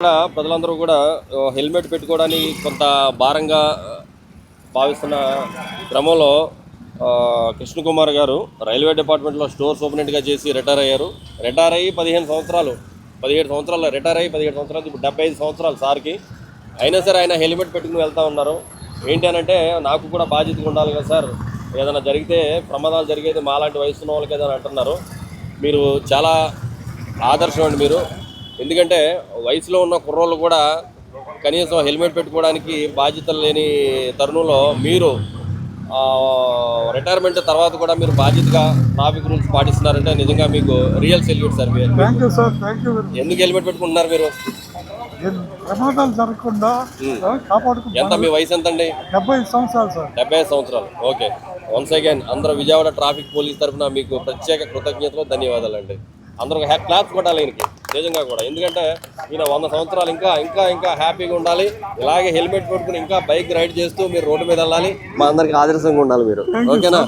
ఇక్కడ ప్రజలందరూ కూడా హెల్మెట్ పెట్టుకోవడానికి కొంత భారంగా భావిస్తున్న క్రమంలో కృష్ణకుమార్ గారు రైల్వే డిపార్ట్మెంట్లో స్టోర్ సూపరింటెండెంట్గా చేసి రిటైర్ అయ్యారు. రిటైర్ అయ్యి పదిహేను సంవత్సరాలు పదిహేడు సంవత్సరాలు రిటైర్ అయ్యి పదిహేడు సంవత్సరాలు ఇప్పుడు డెబ్బై ఐదు సంవత్సరాలు సార్కి. అయినా సరే ఆయన హెల్మెట్ పెట్టుకుని వెళ్తా ఉన్నారు. ఏంటి అని అంటే నాకు కూడా బాధ్యతగా ఉండాలి కదా సార్. ఏదైనా జరిగితే ప్రమాదాలు జరిగేది మాలాంటి వయసున్న వాళ్ళకి ఏదైనా అంటున్నారు. మీరు చాలా ఆదర్శం అండి మీరు. ఎందుకంటే వయసులో ఉన్న కుర్రోళ్ళు కూడా కనీసం హెల్మెట్ పెట్టుకోవడానికి బాధ్యతలు లేని తరుణంలో మీరు రిటైర్మెంట్ తర్వాత కూడా మీరు బాధ్యతగా ట్రాఫిక్ రూల్స్ పాటిస్తున్నారంటే నిజంగా మీకు రియల్ సెల్యూట్ సార్. మీరు thank you sir thank you very ఎందుకు హెల్మెట్ పెట్టుకుంటున్నారు మీరు? ప్రమాదాలు జరగకుండా కాపాడుకు ఎంత మీ వయసు ఎంత అండి డెబ్బై ఐదు సంవత్సరాలు సార్ డెబ్బై సంవత్సరాలు. ఓకే. వన్స్ అగైన్ అందరూ విజయవాడ ట్రాఫిక్ పోలీస్ తరఫున మీకు ప్రత్యేక కృతజ్ఞతలు ధన్యవాదాలు అండి అందరూ హ్యా క్లాప్స్ కొట్టాలి నిజంగా కూడా. ఎందుకంటే ఈయన వంద సంవత్సరాలు ఇంకా ఇంకా ఇంకా హ్యాపీగా ఉండాలి. ఇలాగే హెల్మెట్ పెట్టుకుని ఇంకా బైక్ రైడ్ చేస్తూ మీరు రోడ్డు మీద వెళ్ళాలి. మా అందరికి ఆదర్శంగా ఉండాలి మీరు. ఓకేనా?